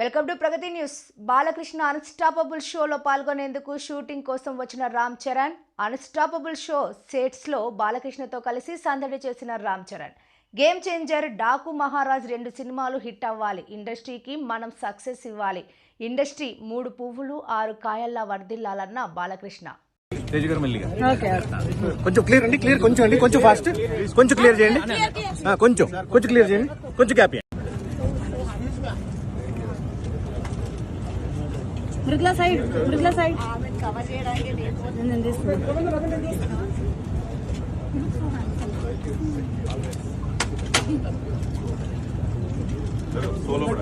Welcome to Pragati news. Balakrishna unstoppable షోలో పాల్గొనేందుకు shooting కోసం వచ్చిన రామ్ చరణ్ అన్స్టాపబుల్ షో సెట్స్లో బాలకృష్ణతో కలిసి సందడి చేసిన రామ్ చరణ్. గేమ్ చేంజర్ డాకు మహారాజ్ రెండు సినిమాలు హిట్ అవ్వాలి. ఇండస్ట్రీకి మనం సక్సెస్ ఇవ్వాలి. ఇండస్ట్రీ మూడు పువ్వులు ఆరు కాయల్లా వర్ధిల్లాలన్న బాలకృష్ణ. కొంచెం క్లియర్ అండి క్లియర్ కొంచెం అండి కొంచెం ఫాస్ట్ కొంచెం క్లియర్ చేయండి. కొంచెం కొంచెం క్లియర్ చేయండి. కొంచెం gap Mridula side Mridula side. నేను తీసుకున్నా.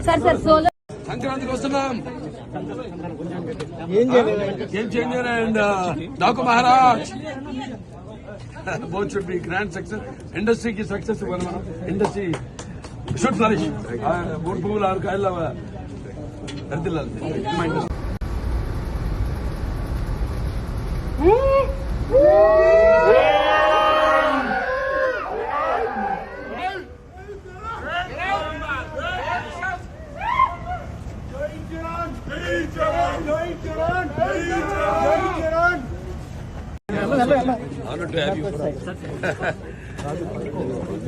Sir sir solo. సంక్రాంతికి వస్తున్నాం. ఏం changer and Daku Maharaj. Both should be grand success ఇండస్ట్రీకి సక్సెస్ ఇవ్వాలి మనం. ఇండస్ట్రీ షుడ్ ఫ్లరిష్ మూడు పువ్వులు ఆరు కాయల వర్దిల్లాలి I'm to have you.